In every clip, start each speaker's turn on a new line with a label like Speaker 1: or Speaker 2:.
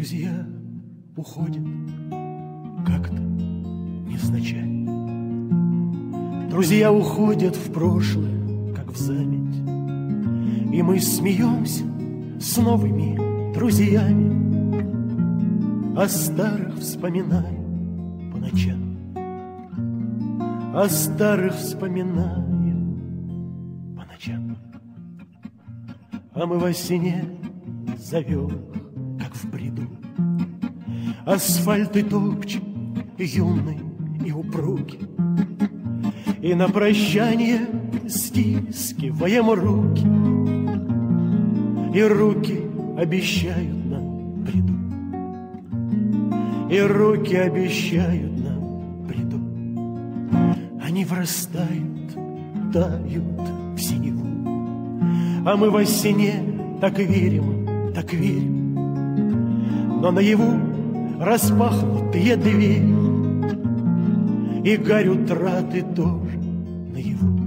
Speaker 1: Друзья уходят как-то незначай. Друзья уходят в прошлое, как в заметь. И мы смеемся с новыми друзьями, О старых вспоминаем по ночам, О старых вспоминаем по ночам. А мы во сне зовем, в бреду, Асфальты топчем, юный и упругий, И на прощание стискиваем руки, И руки обещают нам приду, И руки обещают нам приду. Они врастают, тают в синеву, А мы во сне так верим, так верим, Но наяву распахнутые двери, И гарь утраты тоже наяву,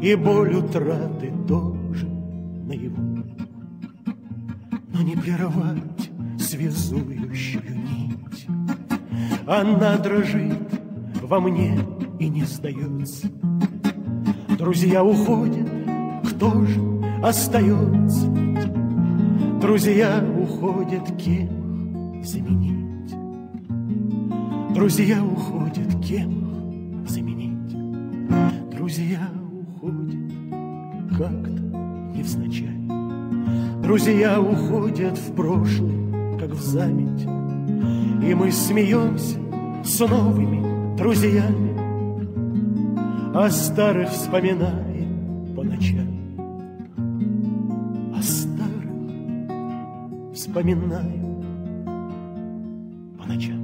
Speaker 1: И боль утраты тоже наяву. Но не прервать связующую нить, Она дрожит во мне и не сдается. Друзья уходят, кто же остается? Друзья уходят, кем заменить? Друзья уходят, кем заменить? Друзья уходят как-то невзначай. Друзья уходят в прошлое, как в заметь. И мы смеемся с новыми друзьями, О старых вспоминаем по ночам. Старых вспоминаем по ночам.